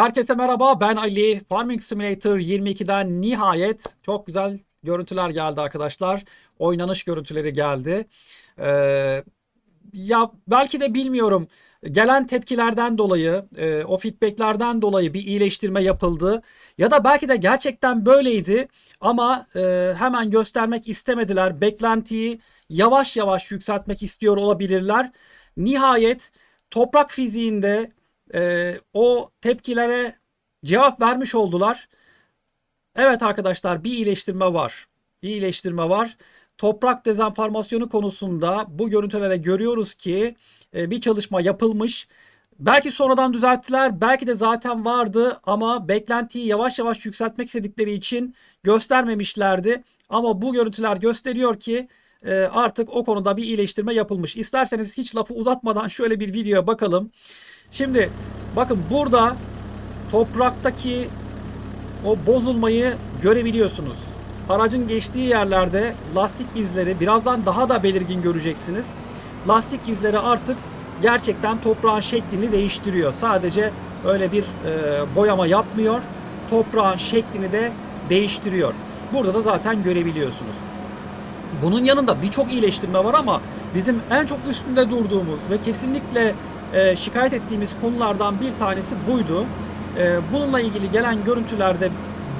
Herkese merhaba ben Ali. Farming Simulator 22'den nihayet çok güzel görüntüler geldi arkadaşlar. Oynanış görüntüleri geldi. Ee, ya belki de bilmiyorum. Gelen tepkilerden dolayı, e, o feedbacklerden dolayı bir iyileştirme yapıldı. Ya da belki de gerçekten böyleydi ama e, hemen göstermek istemediler. Beklentiyi yavaş yavaş yükseltmek istiyor olabilirler. Nihayet toprak fiziğinde e, o tepkilere cevap vermiş oldular. Evet arkadaşlar bir iyileştirme var. İyileştirme var. Toprak dezenformasyonu konusunda bu görüntülere görüyoruz ki e, bir çalışma yapılmış. Belki sonradan düzelttiler, belki de zaten vardı ama beklentiyi yavaş yavaş yükseltmek istedikleri için göstermemişlerdi. Ama bu görüntüler gösteriyor ki e, artık o konuda bir iyileştirme yapılmış. İsterseniz hiç lafı uzatmadan şöyle bir videoya bakalım. Şimdi bakın burada topraktaki o bozulmayı görebiliyorsunuz. Aracın geçtiği yerlerde lastik izleri birazdan daha da belirgin göreceksiniz. Lastik izleri artık gerçekten toprağın şeklini değiştiriyor. Sadece öyle bir e, boyama yapmıyor. Toprağın şeklini de değiştiriyor. Burada da zaten görebiliyorsunuz. Bunun yanında birçok iyileştirme var ama bizim en çok üstünde durduğumuz ve kesinlikle e, şikayet ettiğimiz konulardan bir tanesi buydu. E, bununla ilgili gelen görüntülerde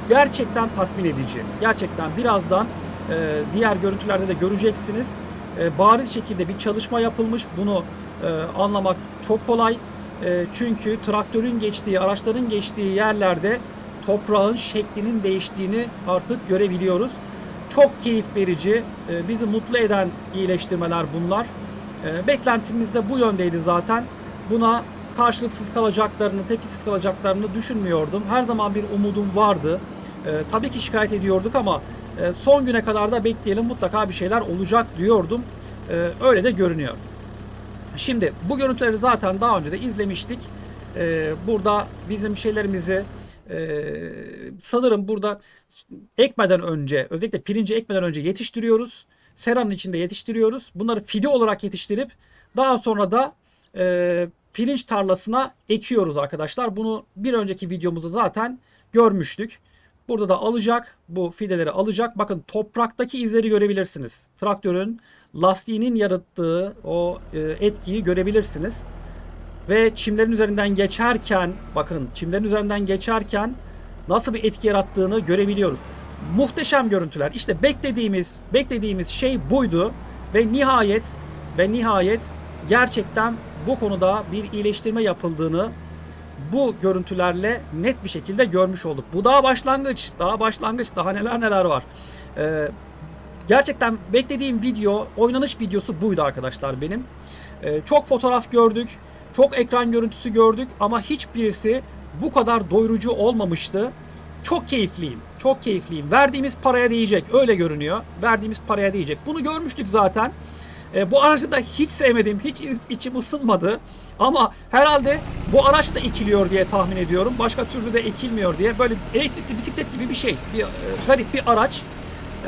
gerçekten tatmin edici. Gerçekten birazdan e, diğer görüntülerde de göreceksiniz. E, bariz şekilde bir çalışma yapılmış. Bunu e, anlamak çok kolay. E, çünkü traktörün geçtiği, araçların geçtiği yerlerde toprağın şeklinin değiştiğini artık görebiliyoruz. Çok keyif verici, e, bizi mutlu eden iyileştirmeler bunlar. E, beklentimiz de bu yöndeydi zaten. Buna karşılıksız kalacaklarını, tepkisiz kalacaklarını düşünmüyordum. Her zaman bir umudum vardı. E, tabii ki şikayet ediyorduk ama son güne kadar da bekleyelim mutlaka bir şeyler olacak diyordum. Öyle de görünüyor. Şimdi bu görüntüleri zaten daha önce de izlemiştik. Burada bizim şeylerimizi sanırım burada ekmeden önce özellikle pirinci ekmeden önce yetiştiriyoruz. Seranın içinde yetiştiriyoruz. Bunları fide olarak yetiştirip daha sonra da e, pirinç tarlasına ekiyoruz arkadaşlar. Bunu bir önceki videomuzda zaten görmüştük. Burada da alacak. Bu fideleri alacak. Bakın topraktaki izleri görebilirsiniz. Traktörün lastiğinin yarattığı o e, etkiyi görebilirsiniz. Ve çimlerin üzerinden geçerken bakın çimlerin üzerinden geçerken nasıl bir etki yarattığını görebiliyoruz. Muhteşem görüntüler. İşte beklediğimiz beklediğimiz şey buydu ve nihayet ve nihayet gerçekten bu konuda bir iyileştirme yapıldığını bu görüntülerle net bir şekilde görmüş olduk. Bu daha başlangıç, daha başlangıç, daha neler neler var. Ee, gerçekten beklediğim video, oynanış videosu buydu arkadaşlar benim. Ee, çok fotoğraf gördük, çok ekran görüntüsü gördük ama hiçbirisi bu kadar doyurucu olmamıştı. Çok keyifliyim. Çok keyifliyim. Verdiğimiz paraya değecek. Öyle görünüyor. Verdiğimiz paraya değecek. Bunu görmüştük zaten. E, bu aracı da hiç sevmedim. Hiç içim ısınmadı. Ama herhalde bu araç da ekiliyor diye tahmin ediyorum. Başka türlü de ekilmiyor diye. Böyle elektrikli bisiklet gibi bir şey. Bir e, garip bir araç.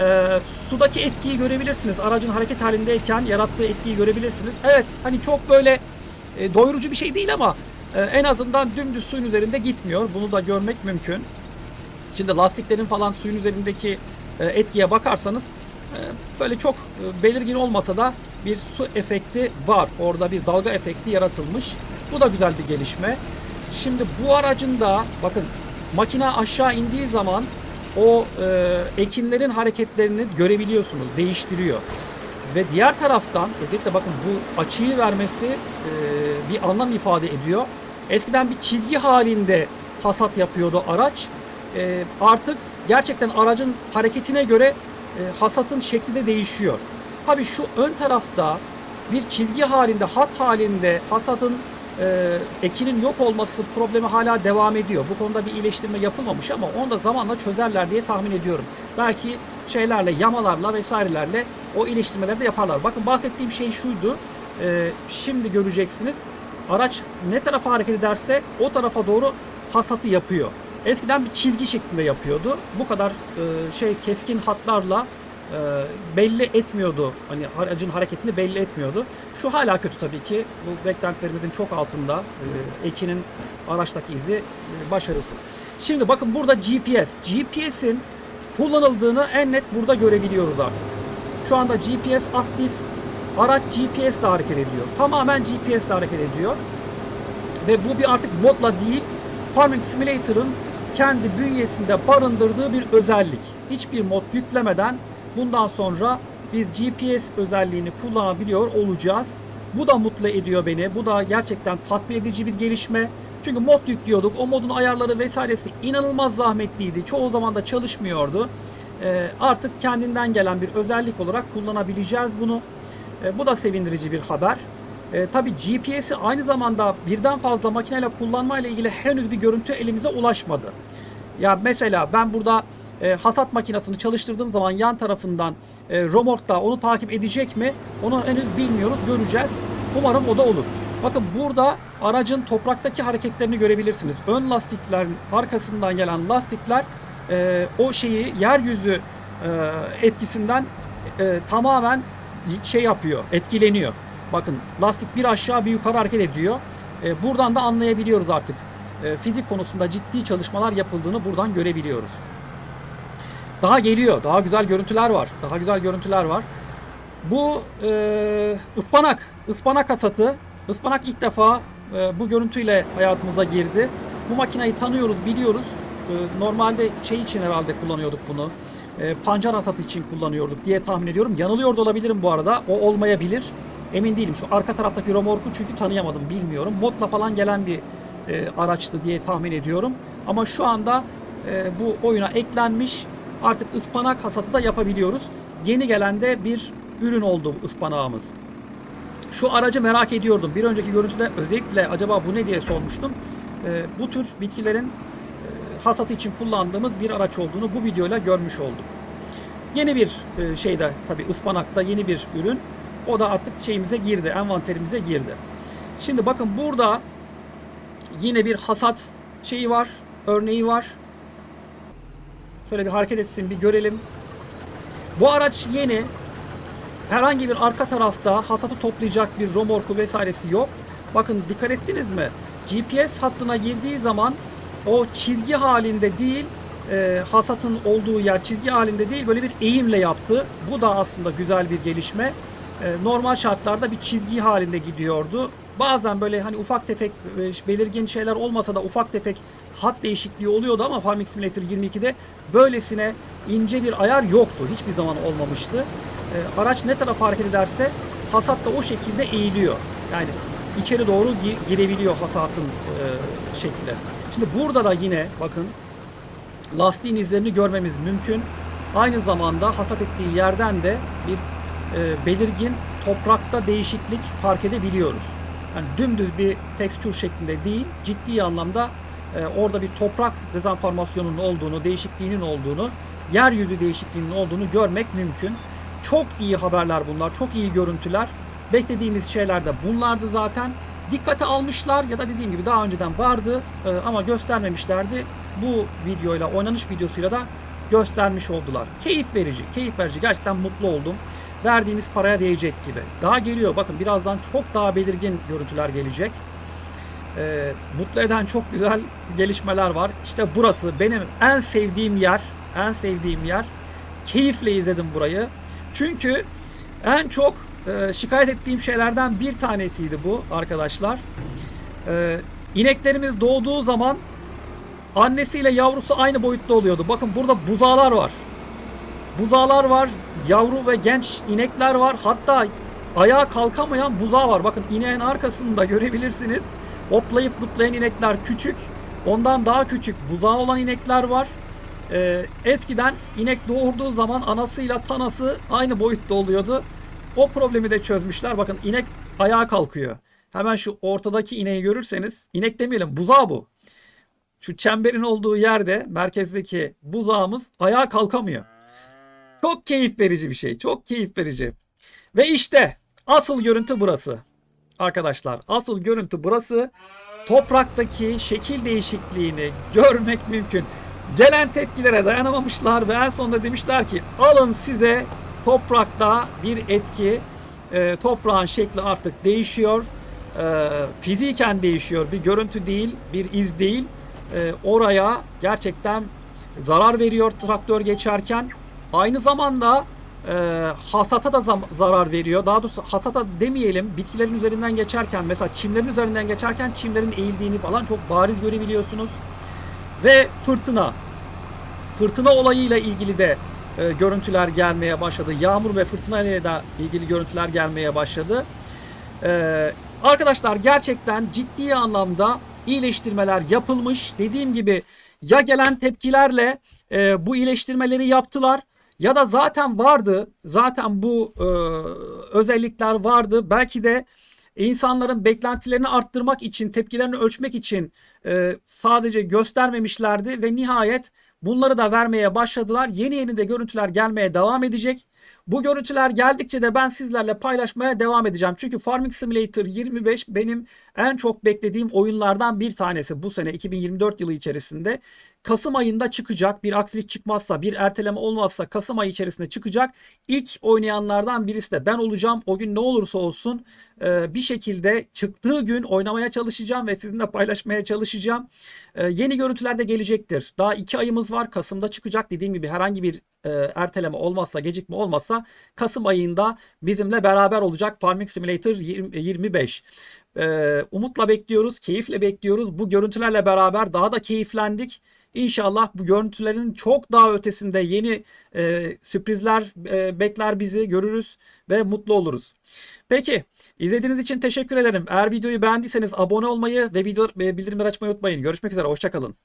E, sudaki etkiyi görebilirsiniz. Aracın hareket halindeyken yarattığı etkiyi görebilirsiniz. Evet hani çok böyle e, doyurucu bir şey değil ama en azından dümdüz suyun üzerinde gitmiyor. Bunu da görmek mümkün. Şimdi lastiklerin falan suyun üzerindeki e, etkiye bakarsanız e, böyle çok e, belirgin olmasa da bir su efekti var. Orada bir dalga efekti yaratılmış. Bu da güzel bir gelişme. Şimdi bu aracın da bakın makine aşağı indiği zaman o e, ekinlerin hareketlerini görebiliyorsunuz. Değiştiriyor. Ve diğer taraftan özellikle bakın bu açıyı vermesi e, bir anlam ifade ediyor. Eskiden bir çizgi halinde hasat yapıyordu araç. E, artık gerçekten aracın hareketine göre e, hasatın şekli de değişiyor. Tabii şu ön tarafta bir çizgi halinde, hat halinde hasatın e, ekinin yok olması problemi hala devam ediyor. Bu konuda bir iyileştirme yapılmamış ama onu da zamanla çözerler diye tahmin ediyorum. Belki şeylerle, yamalarla vesairelerle o iyileştirmeleri de yaparlar. Bakın bahsettiğim şey şuydu. E, şimdi göreceksiniz. Araç ne tarafa hareket ederse o tarafa doğru hasatı yapıyor. Eskiden bir çizgi şeklinde yapıyordu. Bu kadar e, şey keskin hatlarla e, belli etmiyordu. Hani aracın hareketini belli etmiyordu. Şu hala kötü tabii ki. Bu beklentilerimizin çok altında. E, Ekin'in araçtaki izi e, başarısız. Şimdi bakın burada GPS. GPS'in kullanıldığını en net burada görebiliyoruz artık. Şu anda GPS aktif. Araç GPS ile hareket ediyor. Tamamen GPS ile hareket ediyor. Ve bu bir artık modla değil, Farming Simulator'ın kendi bünyesinde barındırdığı bir özellik. Hiçbir mod yüklemeden bundan sonra biz GPS özelliğini kullanabiliyor olacağız. Bu da mutlu ediyor beni. Bu da gerçekten tatmin edici bir gelişme. Çünkü mod yüklüyorduk. O modun ayarları vesairesi inanılmaz zahmetliydi. Çoğu zaman da çalışmıyordu. Ee, artık kendinden gelen bir özellik olarak kullanabileceğiz bunu. Ee, bu da sevindirici bir haber. E, tabii GPS'i aynı zamanda birden fazla makineyle kullanma ile ilgili henüz bir görüntü elimize ulaşmadı. Ya mesela ben burada e, hasat makinesini çalıştırdığım zaman yan tarafından e, romorkta onu takip edecek mi? Onu henüz bilmiyoruz, göreceğiz. Umarım o da olur. Bakın burada aracın topraktaki hareketlerini görebilirsiniz. Ön lastiklerin arkasından gelen lastikler e, o şeyi yeryüzü e, etkisinden e, tamamen şey yapıyor, etkileniyor. Bakın lastik bir aşağı bir yukarı hareket ediyor. E, buradan da anlayabiliyoruz artık. E, fizik konusunda ciddi çalışmalar yapıldığını buradan görebiliyoruz. Daha geliyor. Daha güzel görüntüler var. Daha güzel görüntüler var. Bu e, ıspanak. Ispanak hasatı. Ispanak ilk defa e, bu görüntüyle hayatımıza girdi. Bu makineyi tanıyoruz, biliyoruz. E, normalde şey için herhalde kullanıyorduk bunu. E, pancar hasatı için kullanıyorduk diye tahmin ediyorum. Yanılıyor da olabilirim bu arada. O olmayabilir. Emin değilim. Şu arka taraftaki romorku çünkü tanıyamadım, bilmiyorum. Modla falan gelen bir e, araçtı diye tahmin ediyorum. Ama şu anda e, bu oyuna eklenmiş. Artık ıspanak hasatı da yapabiliyoruz. Yeni gelen de bir ürün oldu ıspanağımız. Şu aracı merak ediyordum. Bir önceki görüntüde özellikle acaba bu ne diye sormuştum. E, bu tür bitkilerin hasatı için kullandığımız bir araç olduğunu bu videoyla görmüş olduk. Yeni bir e, şeyde tabi ıspanakta yeni bir ürün. O da artık şeyimize girdi, envanterimize girdi. Şimdi bakın burada yine bir hasat şeyi var, örneği var. Şöyle bir hareket etsin, bir görelim. Bu araç yeni. Herhangi bir arka tarafta hasatı toplayacak bir romorku vesairesi yok. Bakın dikkat ettiniz mi? GPS hattına girdiği zaman o çizgi halinde değil, e, hasatın olduğu yer çizgi halinde değil, böyle bir eğimle yaptı. Bu da aslında güzel bir gelişme. E, normal şartlarda bir çizgi halinde gidiyordu. Bazen böyle hani ufak tefek e, belirgin şeyler olmasa da ufak tefek hat değişikliği oluyordu ama Farming Simulator 22'de böylesine ince bir ayar yoktu. Hiçbir zaman olmamıştı. E, araç ne tarafa hareket ederse hasat da o şekilde eğiliyor. Yani içeri doğru gi- girebiliyor hasatın e, şekli. Şimdi burada da yine bakın lastiğin izlerini görmemiz mümkün. Aynı zamanda hasat ettiği yerden de bir e, belirgin toprakta değişiklik fark edebiliyoruz. Yani dümdüz bir tekstür şeklinde değil, ciddi anlamda e, orada bir toprak dezenformasyonunun olduğunu, değişikliğinin olduğunu, yeryüzü değişikliğinin olduğunu görmek mümkün. Çok iyi haberler bunlar, çok iyi görüntüler. Beklediğimiz şeyler de bunlardı zaten. Dikkate almışlar ya da dediğim gibi daha önceden vardı e, ama göstermemişlerdi. Bu videoyla, oynanış videosuyla da göstermiş oldular. Keyif verici, keyif verici. Gerçekten mutlu oldum verdiğimiz paraya değecek gibi. Daha geliyor. Bakın birazdan çok daha belirgin görüntüler gelecek. Ee, mutlu eden çok güzel gelişmeler var. İşte burası benim en sevdiğim yer. En sevdiğim yer. Keyifle izledim burayı. Çünkü en çok e, şikayet ettiğim şeylerden bir tanesiydi bu arkadaşlar. Ee, ineklerimiz doğduğu zaman annesiyle yavrusu aynı boyutta oluyordu. Bakın burada buzağlar var. Buzağlar var, yavru ve genç inekler var. Hatta ayağa kalkamayan buzağı var. Bakın ineğin arkasında görebilirsiniz. Hoplayıp zıplayan inekler küçük. Ondan daha küçük buzağı olan inekler var. Ee, eskiden inek doğurduğu zaman anasıyla tanası aynı boyutta oluyordu. O problemi de çözmüşler. Bakın inek ayağa kalkıyor. Hemen şu ortadaki ineği görürseniz, inek demeyelim buzağı bu. Şu çemberin olduğu yerde merkezdeki buzağımız ayağa kalkamıyor. Çok keyif verici bir şey. Çok keyif verici. Ve işte asıl görüntü burası. Arkadaşlar asıl görüntü burası. Topraktaki şekil değişikliğini görmek mümkün. Gelen tepkilere dayanamamışlar ve en sonunda demişler ki alın size toprakta bir etki. E, toprağın şekli artık değişiyor. E, fiziken değişiyor. Bir görüntü değil, bir iz değil. E, oraya gerçekten zarar veriyor traktör geçerken. Aynı zamanda e, hasata da zam- zarar veriyor. Daha doğrusu hasata demeyelim. Bitkilerin üzerinden geçerken mesela çimlerin üzerinden geçerken çimlerin eğildiğini falan çok bariz görebiliyorsunuz. Ve fırtına. Fırtına olayıyla ilgili de e, görüntüler gelmeye başladı. Yağmur ve fırtına ile de ilgili görüntüler gelmeye başladı. Ee, arkadaşlar gerçekten ciddi anlamda iyileştirmeler yapılmış. Dediğim gibi ya gelen tepkilerle e, bu iyileştirmeleri yaptılar ya da zaten vardı. Zaten bu e, özellikler vardı. Belki de insanların beklentilerini arttırmak için, tepkilerini ölçmek için e, sadece göstermemişlerdi ve nihayet bunları da vermeye başladılar. Yeni yeni de görüntüler gelmeye devam edecek. Bu görüntüler geldikçe de ben sizlerle paylaşmaya devam edeceğim. Çünkü Farming Simulator 25 benim en çok beklediğim oyunlardan bir tanesi bu sene 2024 yılı içerisinde. Kasım ayında çıkacak. Bir aksilik çıkmazsa, bir erteleme olmazsa Kasım ayı içerisinde çıkacak. İlk oynayanlardan birisi de ben olacağım. O gün ne olursa olsun e, bir şekilde çıktığı gün oynamaya çalışacağım ve sizinle paylaşmaya çalışacağım. E, yeni görüntüler de gelecektir. Daha iki ayımız var. Kasım'da çıkacak. Dediğim gibi herhangi bir e, erteleme olmazsa, gecikme olmazsa Kasım ayında bizimle beraber olacak Farming Simulator 20 25. E, umutla bekliyoruz, keyifle bekliyoruz. Bu görüntülerle beraber daha da keyiflendik. İnşallah bu görüntülerin çok daha ötesinde yeni e, sürprizler e, bekler bizi, görürüz ve mutlu oluruz. Peki, izlediğiniz için teşekkür ederim. Eğer videoyu beğendiyseniz abone olmayı ve video ve bildirimleri açmayı unutmayın. Görüşmek üzere, hoşçakalın.